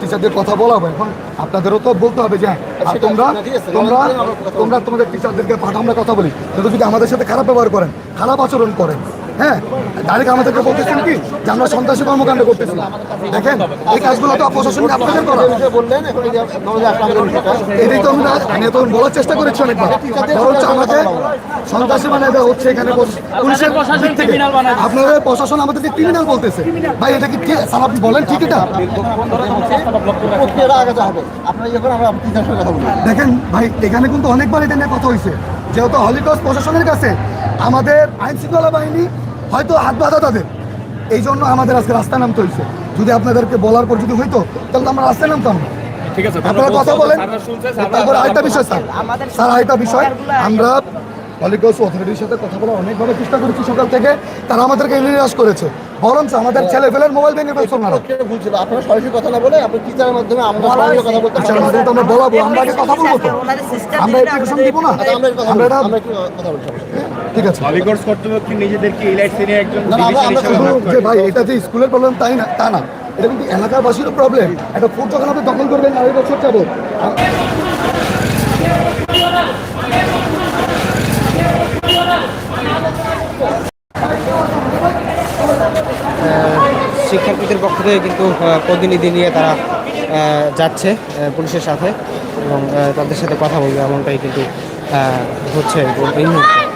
টিচারদের কথা বলা হবে এখন। আপনাদেরও তো বলতে হবে যে হ্যাঁ, তোমরা তোমরা তোমরা তোমাদের টিচারদেরকে পাঠা আমরা কথা বলি। কিন্তু যদি আমাদের সাথে খারাপ ব্যবহার করেন খারাপ আচরণ করেন হ্যাঁ ডাইরেক্ট আমাদেরকে বলতেছেন কি যে আমরা সন্ত্রাসী কর্মকাণ্ড করতেছি। দেখেন এই কাজগুলো তো প্রশাসনকে আপনাদের করা। এটাই তো আমরা আমি তো বলার চেষ্টা করেছি অনেকবার। বরঞ্চ আমাকে সন্ত্রাসী বানায় দেওয়া হচ্ছে এখানে পুলিশের দিক থেকে। আপনাদের প্রশাসন আমাদেরকে ক্রিমিনাল বলতেছে। ভাই এটা কি স্যার আপনি বলেন ঠিক এটা? আপনারা দেখেন ভাই এখানে কিন্তু অনেকবার এটা নিয়ে কথা হয়েছে। যেহেতু হলিক্রস প্রশাসনের কাছে আমাদের আইন শৃঙ্খলা বাহিনী হয়তো হাত বাঁধা তাদের। এই জন্য আমাদের আজকে রাস্তায় নামতে হয়েছে যদি আপনাদেরকে বলার পর যদি হইতো তাহলে তো আমরা রাস্তায় নামতাম না। ঠিক আছে আপনারা কথা বলেন। তারপর আরেকটা বিষয় স্যার। স্যার আরেকটা বিষয়। আমরা হলিক্রস অথরিটির সাথে কথা বলার অনেকভাবে চেষ্টা করেছি সকাল থেকে। তারা আমাদেরকে নিরাশ করেছে। বরঞ্চ আমাদের ছেলে ফেলের মোবাইল ভেঙে ফেলছো ওনারা। প্রক্রিয়াটা আপনারা সরাসরি কথা না বলে আপনি টিচারের মাধ্যমে আমরা সরাসরি কথা বলতে আচ্ছা পারি আমরা বলাবো আমরা আগে কথা বলব তো। আমরা অ্যাপ্লিকেশন দিব না। আচ্ছা, আমরা কথা আমরা এটা কথা বলি সবার সাথে। ঠিক আছে। হলিগড়স কর্তৃপক্ষ নিজেদেরকে ইলাইট শ্রেণির একজন না, আমরা- আমরা শুধু যে ভাই এটা যে স্কুলের প্রবলেম তাই না? তা না। এটা কিন্তু এলাকাবাসীরও প্রবলেম একটা ফুড যখন আপনি দখল করবেন আড়াই বছর যাব। শিক্ষার্থীদের পক্ষ থেকে কিন্তু প্রতিনিধি নিয়ে তারা যাচ্ছে পুলিশের সাথে। এবং তাদের সাথে কথা বলবে এমনটাই কিন্তু আহ, হচ্ছে এই মুহূর্তে।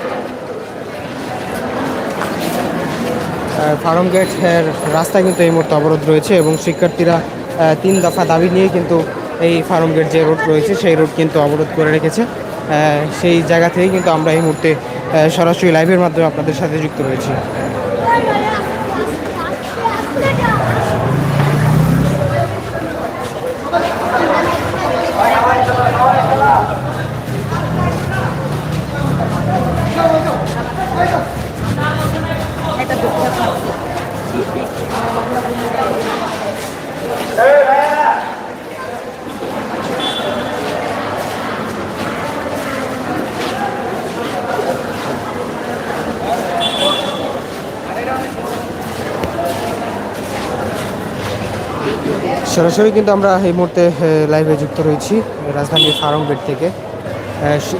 ফার্ম গেটের রাস্তা কিন্তু এই মুহূর্তে অবরোধ রয়েছে এবং শিক্ষার্থীরা তিন দফা দাবি নিয়ে কিন্তু এই ফার্ম গেট যে রোড রয়েছে সেই রোড কিন্তু অবরোধ করে রেখেছে। সেই জায়গা থেকেই কিন্তু আমরা এই মুহূর্তে সরাসরি লাইভের মাধ্যমে আপনাদের সাথে যুক্ত রয়েছি। সরাসরি কিন্তু আমরা এই মুহূর্তে লাইভে যুক্ত রয়েছি, রাজধানীর ফার্ম গেট থেকে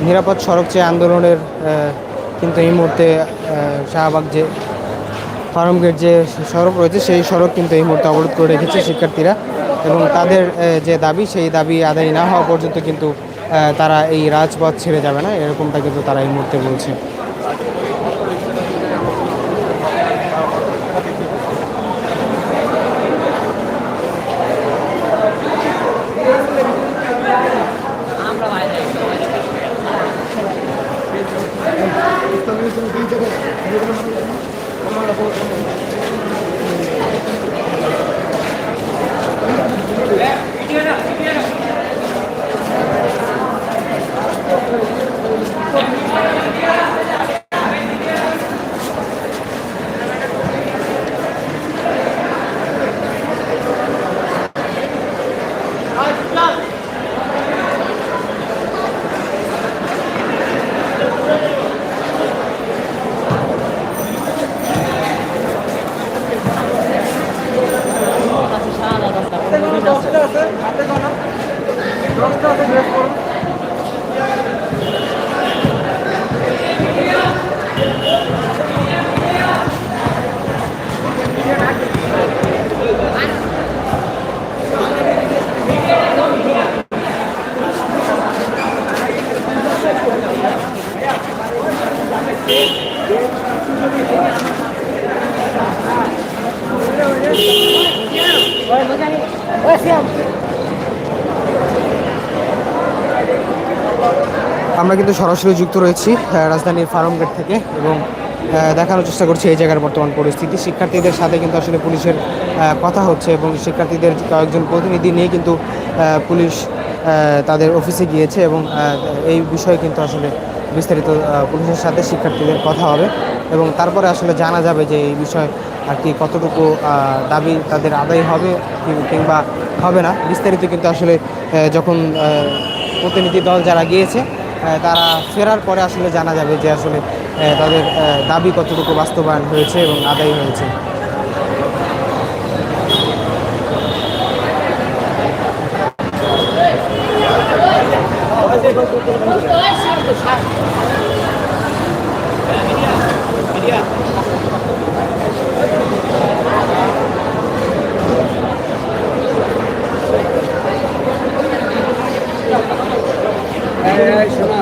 নিরাপদ সড়ক চেয়ে আন্দোলনের কিন্তু এই মুহূর্তে শাহবাগ যে ফার্ম গেট যে সড়ক রয়েছে, সেই সড়ক কিন্তু এই মুহূর্তে অবরোধ করে রেখেছে শিক্ষার্থীরা এবং তাদের যে দাবি, সেই দাবি আদায় না হওয়া পর্যন্ত কিন্তু তারা এই রাজপথ ছেড়ে যাবে না। এরকমটা কিন্তু তারা এই মুহূর্তে বলছে। আমরা কিন্তু সরাসরি যুক্ত রয়েছি রাজধানীর ফার্ম গেট থেকে এবং দেখানোর চেষ্টা করছি এই জায়গার বর্তমান পরিস্থিতি। শিক্ষার্থীদের সাথে কিন্তু আসলে পুলিশের কথা হচ্ছে এবং শিক্ষার্থীদের কয়েকজন প্রতিনিধি নিয়ে কিন্তু পুলিশ তাদের অফিসে গিয়েছে এবং এই বিষয়ে কিন্তু আসলে বিস্তারিত পুলিশের সাথে শিক্ষার্থীদের কথা হবে এবং তারপরে আসলে জানা যাবে যে এই বিষয়ে আর কি কতটুকু দাবি তাদের আদায় হবে কিংবা হবে না। বিস্তারিত কিন্তু আসলে যখন প্রতিনিধি দল যারা গিয়েছে তারা ফেরার পরে আসলে জানা যাবে যে আসলে তাদের দাবি কতটুকু বাস্তবায়ন হয়েছে এবং আদায় হয়েছে। Congratulations.